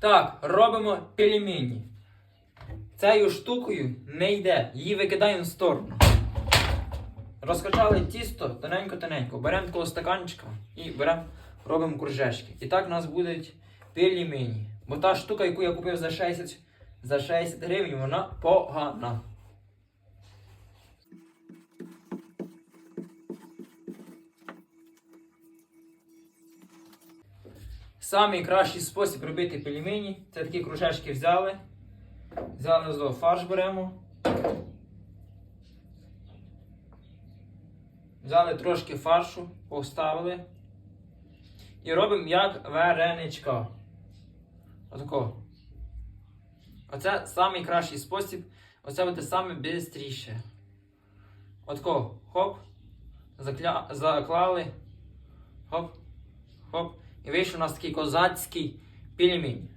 Так, робимо пельмені. Цією штукою не йде, її викидаємо в сторону. Розкачали тісто тоненько-тоненько. Беремо такого стаканчика і беремо, робимо кружечки. І так у нас будуть пельмені. Бо та штука, яку я купив за 60, за 60 гривень, вона погана. Самий кращий спосіб робити пельмені це такі кружечки взяли. Взяли зо фарш беремо. Взяли трошки фаршу, поставили. І робимо як вареничка. Отако. Оце самий кращий спосіб. Оце буде саме бистріше. Отако. Хоп. Закля... Заклали. Хоп. Хоп. І вийшов нас такий козацький пельмень.